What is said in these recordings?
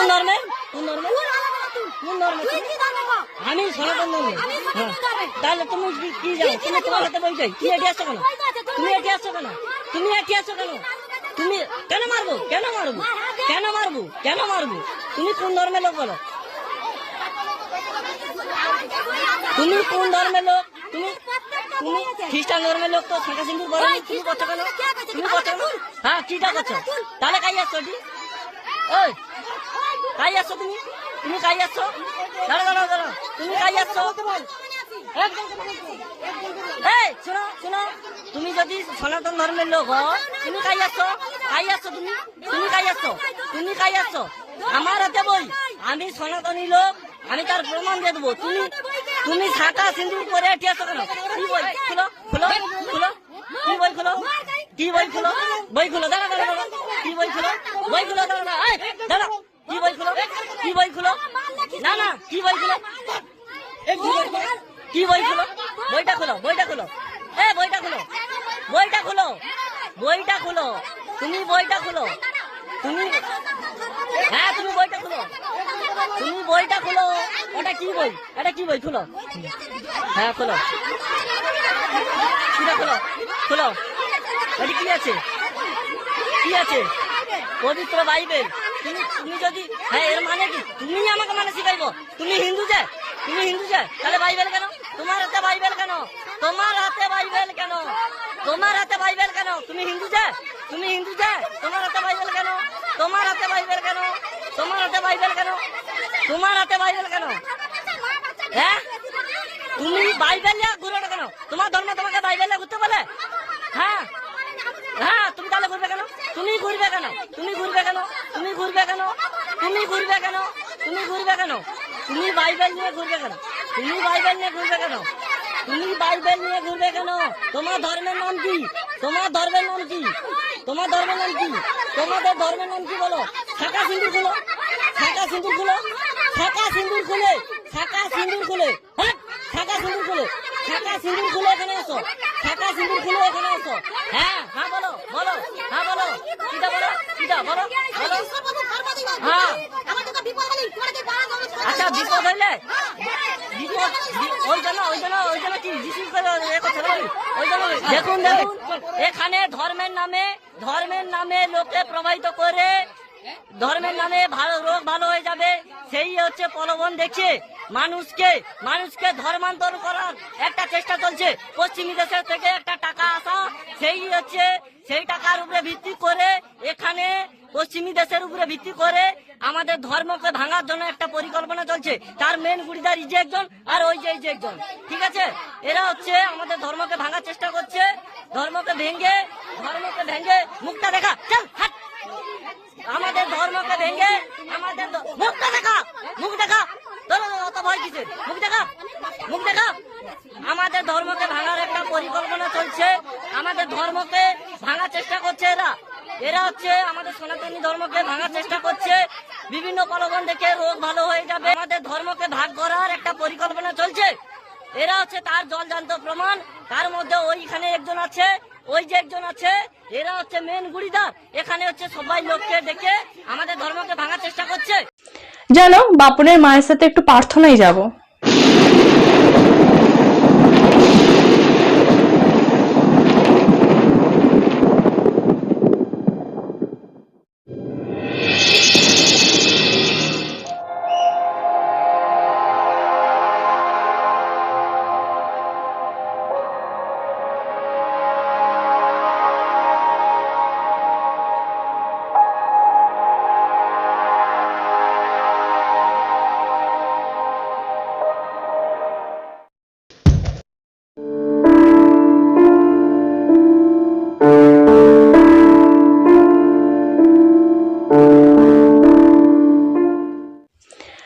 কোন ধর্মে কোন ধর্মে কোন ধর্মে আমি সনাতন ধর্মে। হ্যাঁ। তাহলে তুমি কি- কি তুমি তোমার হাতে বই তুমি এটি আসছো কেন? তুমি এটি আসছো কেন? তুমি এটি আসছো কেন? তুমি কেন? মারবো? কেন মারবো? কেন মারবো? কেন মারবো? তুমি কোন ধর্মের লোক বলো? তুমি কোন ধর্মের লোক? তুমি তুমি খ্রিস্টান ধর্মের লোক তো? শাঁখা সিন্দুর বলো তুমি করছ কেন? তুমি করছ হ্যাঁ কিটা করছ? তাহলে কাই আসছো ওই। কাই আসছো তুমি? তুমি কাই আসছো দাঁড়া দাঁড়া দাঁড়া তুমি কাই আসছো এই তুমি যদি সনাতন ধর্মের লোক হও, তুমি কাই আসছো কাই আসছো তুমি? তুমি কাই আসছো তুমি কাই আসছো আমার হাতে বই। আমি সনাতনী লোক, আমি তার প্রমাণ দিয়ে দেবো। তুমি তুমি শাঁখা সিন্দুর করে এটি আসছো কেন? কি বই? খুলো খুলো খুলো। কি বই খুলো? কি বই খুলো? বই খুলো দাঁড়া দাঁড়া কি বই খুলো? বই খুলো দাঁড়া দাঁড়া দাঁড়া কি বই খুলো? কি বই খুলো? না না কি বই খুলো? কি বই খুলো? বইটা খুলো বইটা খুলো। এ বইটা খুলো। বইটা খুলো। বইটা খুলো। তুমি বইটা খুলো। তুমি হ্যাঁ তুমি বইটা খুলো। তুমি বইটা খুলো। ওটা কি বই? এটা কি বই? খুলো। হ্যাঁ খুলো। সেটা খুলো। খুলো। ওটি কি আছে? কি আছে? পবিত্র বাইবেল। তুমি যদি হ্যাঁ এর মানে কি? তুমি আমাকে মানে শিখাইবো? তুমি হিন্দু যে? তুমি হিন্দু যে? তাহলে বাইবেল কেন? তোমার হাতে বাইবেল কেন? তোমার হাতে বাইবেল কেন? তোমার হাতে বাইবেল কেন? তুমি হিন্দু যে? তুমি হিন্দু যে? তোমার হাতে বাইবেল কেন? তোমার হাতে বাইবেল কেন? তোমার হাতে বাইবেল কেন? তোমার হাতে বাইবেল কেন? হ্যাঁ? তুমি বাইবেল নিয়ে কেন? তোমার ধর্ম তোমাকে বাইবেল ঘুরতে বলে? হ্যাঁ? হ্যাঁ তুমি তাহলে ঘুরবে কেন? তুমি ঘুরবে কেন? তুমি ঘুরবে কেন? তুমি ঘুরবে কেন? তুমি ঘুরবে কেন? তুমি ঘুরবে কেন? তুমি বাইবেল নিয়ে ঘুরবে কেন? তুমি বাইবেল নিয়ে ঘুরবে কেন? তুমি বাইবেল নিয়ে ঘুরবে কেন? তোমার ধর্মের নাম কি? তোমার ধর্মের নাম কি? তোমার ধর্মের নাম কি? তোমাদের ধর্মের নাম কি বলো? শাখা সিন্দুর খুলো। শাখা সিন্দুর খুলো। শাখা সিন্দুর খুলে। শাখা সিন্দুর খুলে। হ্যাঁ? শাখা সিন্দুর খুলে। শাখা সিন্দুর খুলে এখানে আসো শাখা সিন্দুর খুলে এখানে আসো হ্যাঁ হ্যাঁ বলো বলো বলো কিটা বলো কিটা বলো বলো হ্যাঁ আচ্ছা বিপদ হইলে বিপদ বি- ওই জন্য ওই জন্য ওই জন্য কি যিশু করে এ করছে না? ওই জন্য দেখুন দেখুন। এখানে ধর্মের নামে ধর্মের নামে লোকে প্রবাহিত করে ধর্মের নামে ভালো রোগ ভালো হয়ে যাবে, সেই হচ্ছে প্রলোভন দেখছে। মানুষকে মানুষকে ধর্মান্তর করার একটা চেষ্টা চলছে। পশ্চিমী দেশের থেকে একটা টাকা আসা, সেই হচ্ছে, সেই টাকার উপরে ভিত্তি করে এখানে পশ্চিমী দেশের উপরে ভিত্তি করে আমাদের ধর্মকে ভাঙার জন্য একটা পরিকল্পনা চলছে। তার মেন গুড়িদার যে একজন আর ওই যে একজন। ঠিক আছে? এরা হচ্ছে আমাদের ধর্মকে ভাঙার চেষ্টা করছে ধর্মকে ভেঙে ধর্মকে ভেঙে মুখটা দেখা। চল, হাট। আমাদের ধর্মকে ভেঙে, আমাদের মুখটা দেখা, মুখ দেখা। দেখা দেখা। আমাদের ধর্মকে ভাঙার একটা পরিকল্পনা চলছে। আমাদের ধর্মকে ভাঙার চেষ্টা করছে এরা। এরা হচ্ছে আমাদের সনাতনী ধর্মকে ভাঙার চেষ্টা করছে। বিভিন্ন প্রলোভন দেখে রোগ ভালো হয়ে যাবে। আমাদের ধর্মকে ভাগ করার একটা পরিকল্পনা চলছে। এরা হচ্ছে তার জলজান্ত প্রমাণ। তার মধ্যে ওইখানে একজন আছে, ওই যে একজন আছে, এরা হচ্ছে মেন গুড়িদার এখানে হচ্ছে সবাই লোককে দেখে আমাদের ধর্মকে ভাঙার চেষ্টা করছে। জানো, বাপনের মায়ের সাথে একটু প্রার্থনায় যাব।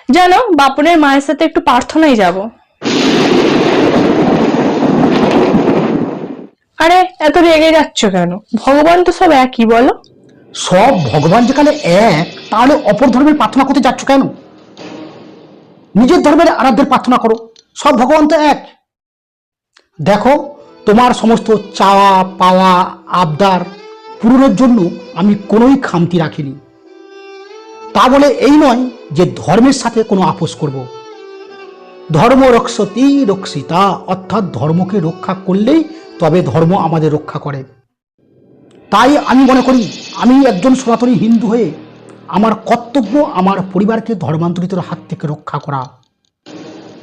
জানো, বাপনের মায়ের সাথে একটু প্রার্থনায় যাব। আরে, এত রেগে যাচ্ছ কেন? ভগবান তো সব একই, বলো। সব ভগবান যেখানে এক, তাহলে অপর ধর্মের প্রার্থনা করতে যাচ্ছ কেন? নিজের ধর্মের আরাধ্যের প্রার্থনা করো, সব ভগবান তো এক। দেখো, তোমার সমস্ত চাওয়া, পাওয়া, আবদার পূরণের জন্য আমি কোনোই খামতি রাখিনি। তা বলে এই নয় যে ধর্মের সাথে কোনো আপোষ করব। ধর্ম রক্ষতি রক্ষিতা অর্থাৎ ধর্মকে রক্ষা করলেই তবে ধর্ম আমাদের রক্ষা করে। তাই আমি মনে করি, আমি একজন সনাতনী হিন্দু হয়ে আমার কর্তব্য আমার পরিবারকে ধর্মান্তরিতের হাত থেকে রক্ষা করা।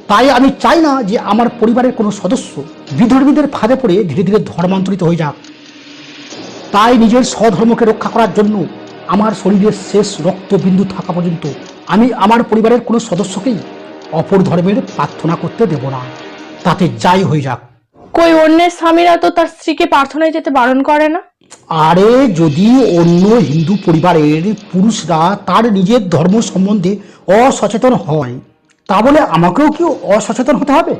তাই আমি চাই না যে আমার পরিবারের কোনো সদস্য বিধর্মীদের ফাঁদে পড়ে ধীরে ধীরে ধর্মান্তরিত হয়ে যাক। তাই নিজের স্বধর্মকে রক্ষা করার জন্য আমার শরীরের শেষ রক্তবিন্দু থাকা পর্যন্ত আমি আমার পরিবারের কোনো সদস্যকেই অপর ধর্মের প্রার্থনা করতে দেব না। তাতে যাই হয়ে যাক। কই অন্যের স্বামীরা তো তার স্ত্রীকে প্রার্থনায় যেতে বারণ করে না? আরে যদি অন্য হিন্দু পরিবারের পুরুষরা তার নিজের ধর্ম সম্বন্ধে অসচেতন হয় তা বলে আমাকেও কি অসচেতন হতে হবে?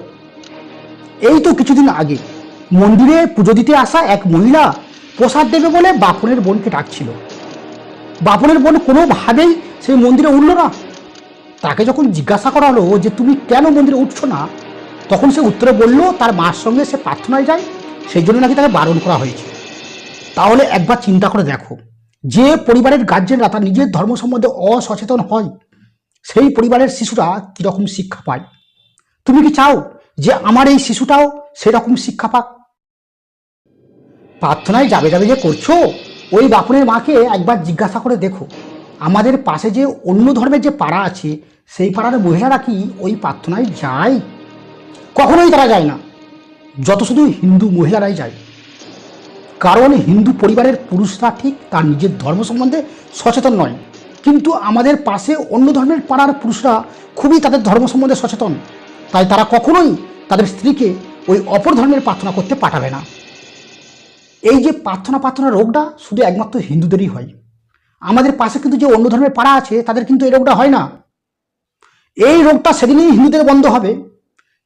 এই তো কিছুদিন আগে মন্দিরে পুজো দিতে আসা এক মহিলা প্রসাদ দেবে বলে বাপনের বোনকে ডাকছিল। বাপনের বোন কোনোভাবেই সেই মন্দিরে উঠল না। তাকে যখন জিজ্ঞাসা করা হলো যে, তুমি কেন মন্দিরে উঠছো না? তখন সে উত্তরে বলল, তার মার সঙ্গে সে প্রার্থনায় যায়, সেই জন্য নাকি তাকে বারণ করা হয়েছে। তাহলে একবার চিন্তা করে দেখো, যে পরিবারের গার্জেনরা তার নিজের ধর্ম সম্বন্ধে অসচেতন হয়, সেই পরিবারের শিশুরা কীরকম শিক্ষা পায়? তুমি কি চাও যে আমার এই শিশুটাও সেরকম শিক্ষা পাক? প্রার্থনায় যাবে যাবে যে করছ? ওই বাপনের মাকে একবার জিজ্ঞাসা করে দেখো। আমাদের পাশে যে অন্য ধর্মের যে পাড়া আছে, সেই পাড়ার মহিলারা কি ওই প্রার্থনায় যায়? কখনোই তারা যায় না। যত শুধু হিন্দু মহিলারাই যায়। কারণ হিন্দু পরিবারের পুরুষরা ঠিক তার নিজের ধর্ম সম্বন্ধে সচেতন নয়। কিন্তু আমাদের পাশে অন্য ধর্মের পাড়ার পুরুষরা খুবই তাদের ধর্ম সম্বন্ধে সচেতন। তাই তারা কখনোই তাদের স্ত্রীকে ওই অপর ধর্মের প্রার্থনা করতে পাঠাবে না। এই যে প্রার্থনা প্রার্থনা রোগটা শুধু একমাত্র হিন্দুদেরই হয়। আমাদের পাশে কিন্তু যে অন্য ধর্মের পাড়া আছে তাদের কিন্তু এই রোগটা হয় না। এই রোগটা সেদিনই হিন্দুদের বন্ধ হবে।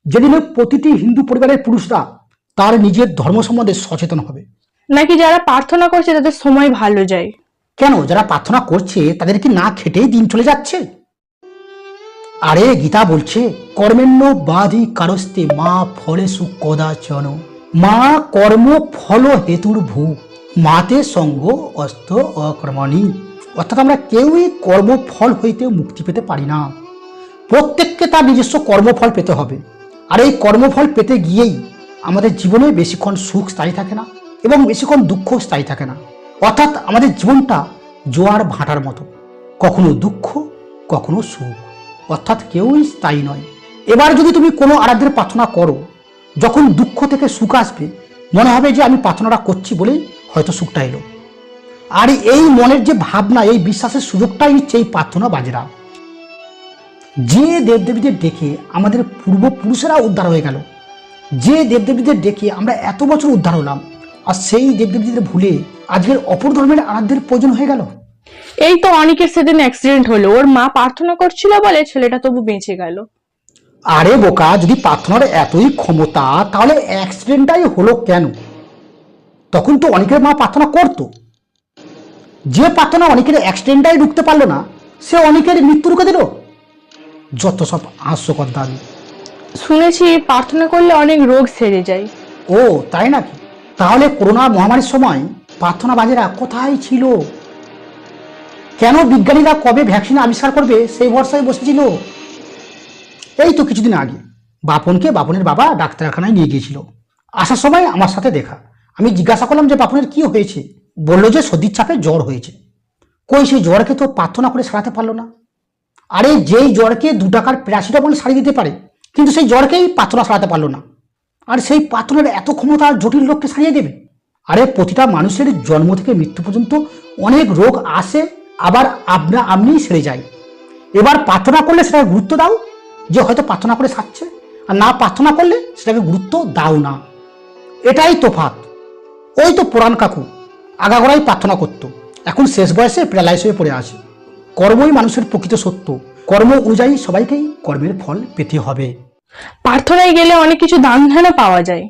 যেদিনে প্রতিটি হিন্দু পরিবারের পুরুষরা তার নিজের ধর্ম সম্বন্ধে সচেতন হবে। নাকি যারা প্রার্থনা করছে তাদের সময় ভালো যায়? কেন? যারা প্রার্থনা করছে তাদের কি না খেটেই দিন চলে যাচ্ছে? আরে গীতা বলছে কর্মেণ্য বাধি কারস্তে মা ফলেসু কদাচন। মা কর্ম ফল হেতুর ভূ, মাতে সঙ্গ অস্ত অকর্মণি। অর্থাৎ আমরা কেউই কর্মফল হইতে মুক্তি পেতে পারি না। প্রত্যেককে তার নিজস্ব কর্মফল পেতে হবে। আর এই কর্মফল পেতে গিয়েই আমাদের জীবনে বেশিক্ষণ সুখ স্থায়ী থাকে না এবং বেশিক্ষণ দুঃখ স্থায়ী থাকে না। অর্থাৎ আমাদের জীবনটা জোয়ার ভাঁটার মতো। কখনো দুঃখ, কখনো সুখ। অর্থাৎ কেউই স্থায়ী নয়। এবার যদি তুমি কোনো আরাধ্যের প্রার্থনা করো যখন দুঃখ থেকে সুখ আসবে, মনে হবে যে আমি প্রার্থনাটা করছি বলেই হয়তো সুখটা এলো। আর এই মনের যে ভাবনা, এই বিশ্বাসের সুযোগটাই নিচ্ছে এই প্রার্থনা বাজেরা। যে দেবদেবীদের ডেকে আমাদের পূর্বপুরুষেরা উদ্ধার হয়ে গেল, যে দেবদেবীদের ডেকে আমরা এত বছর উদ্ধার হলাম, আর সেই দেবদেবীদের ভুলে আজকের অপর ধর্মের আরাধ্যের প্রয়োজন হয়ে গেল? এই তো অনেকের সেদিন অ্যাক্সিডেন্ট হলো। ওর মা প্রার্থনা করছিল বলে ছেলেটা তবু বেঁচে গেল। আরে বোকা যদি প্রার্থনার এতই ক্ষমতা তাহলে অ্যাক্সিডেন্টটাই হলো কেন? তখন তো অনেকের মা প্রার্থনা করতো। যে প্রার্থনা অনেকের অ্যাক্সিডেন্টটাই ঢুকতে পারল না সে অনেকের মৃত্যু রুখে দিল। যত সব হাস্যকর দাবি শুনেছি প্রার্থনা করলে অনেক রোগ সেরে যায়। ও তাই নাকি? তাহলে করোনা মহামারীর সময় প্রার্থনাবাজেরা কোথায় ছিল? কেন বিজ্ঞানীরা কবে ভ্যাকসিন আবিষ্কার করবে সেই ভরসায় বসেছিল? এই তো কিছুদিন আগে বাপনকে বাপনের বাবা ডাক্তারখানায় নিয়ে গিয়েছিল। আসার সময় আমার সাথে দেখা। আমি জিজ্ঞাসা করলাম যে, বাপনের কি হয়েছে? বলল যে, সর্দির চাপে জ্বর হয়েছে। কই, সেই জ্বরকে তো প্রার্থনা করে সারাতে পারল না। আরে, যেই জ্বরকে দু টাকার প্যারাসিটামল সারিয়ে দিতে পারে, কিন্তু সেই জ্বরকেই প্রার্থনা সারাতে পারল না। আর সেই প্রার্থনার এত ক্ষমতা আর জটিল রোগকে সারিয়ে দেবে? আরে, প্রতিটা মানুষের জন্ম থেকে মৃত্যু পর্যন্ত অনেক রোগ আসে, আবার আপনা আপনিই সেরে যায়। এবার প্রার্থনা করলে সেটা গুরুত্ব দাও। যে হয়তো প্রার্থনা করে সারছে আর না প্রার্থনা করলে সেটাকে গুরুত্ব দাও না। এটাই তোফাত ওই তো পুরাণ কাকু আগাগোড়াই প্রার্থনা করতো। এখন শেষ বয়সে প্যারালাইস হয়ে পড়ে আছে। কর্মই মানুষের প্রকৃত সত্য। কর্ম অনুযায়ী সবাইকেই কর্মের ফল পেতে হবে। প্রার্থনায় গেলে অনেক কিছু দান ধ্যানও পাওয়া যায়।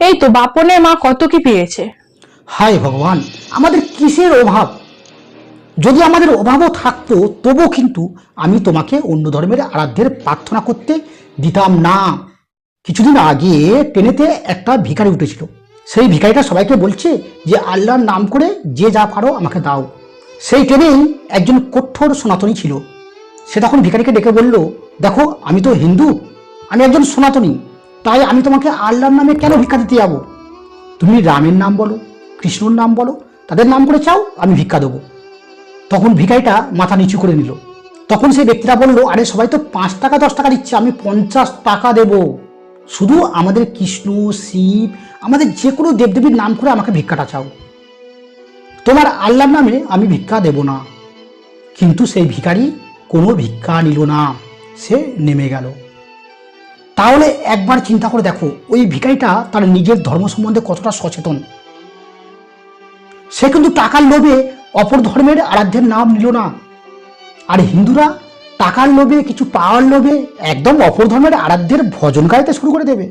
এই তো বাপনের মা কত কি পেয়েছে? হায় ভগবান আমাদের কিসের অভাব? যদি আমাদের অভাবও থাকতো, তবুও কিন্তু আমি তোমাকে অন্য ধর্মের আরাধ্যের প্রার্থনা করতে দিতাম না। কিছুদিন আগে ট্রেনেতে একটা ভিখারি উঠেছিল। সেই ভিখারিটা সবাইকে বলছে যে, আল্লাহর নাম করে যে যা পারো আমাকে দাও। সেই ট্রেনেই একজন কঠোর সনাতনী ছিল। সে তখন ভিখারিকে ডেকে বলল, দেখো, আমি তো হিন্দু, আমি একজন সনাতনী, তাই আমি তোমাকে আল্লাহর নামে কেন ভিক্ষা দিতে যাব? তুমি রামের নাম বলো, কৃষ্ণর নাম বলো, তাদের নাম করে চাও, আমি ভিক্ষা দেবো। তখন ভিকাইটা মাথা নিচু করে নিল। তখন সেই ব্যক্তিরা বলল, আরে সবাই তো পাঁচ টাকা, দশ টাকা দিচ্ছে, আমি পঞ্চাশ টাকা দেব। শুধু আমাদের কৃষ্ণ, শিব, আমাদের যে কোনো দেবদেবীর নাম করে আমাকে ভিক্ষাটা চাও। তোমার আল্লাহর নামে আমি ভিক্ষা দেব না। কিন্তু সেই ভিখারি কোনো ভিক্ষা নিল না, সে নেমে গেল। তাহলে একবার চিন্তা করে দেখো, ওই ভিখারিটা তার নিজের ধর্ম সম্বন্ধে কতটা সচেতন। সে কিন্তু টাকার লোভে অপর ধর্মের আরাধ্যের নাম নিল না। আর হিন্দুরা টাকার লোভে, কিছু পাওয়ার লোভে একদম অপর ধর্মের আরাধ্যের ভজন গাইতে শুরু করে দেবে।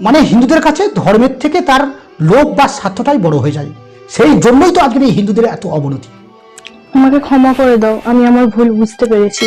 মানে হিন্দুদের কাছে ধর্মের থেকে তার লোভ বা স্বার্থটাই বড় হয়ে যায়। সেই জন্যই তো আজকের এই হিন্দুদের এত অবনতি। আমাকে ক্ষমা করে দাও, আমি আমার ভুল বুঝতে পেরেছি।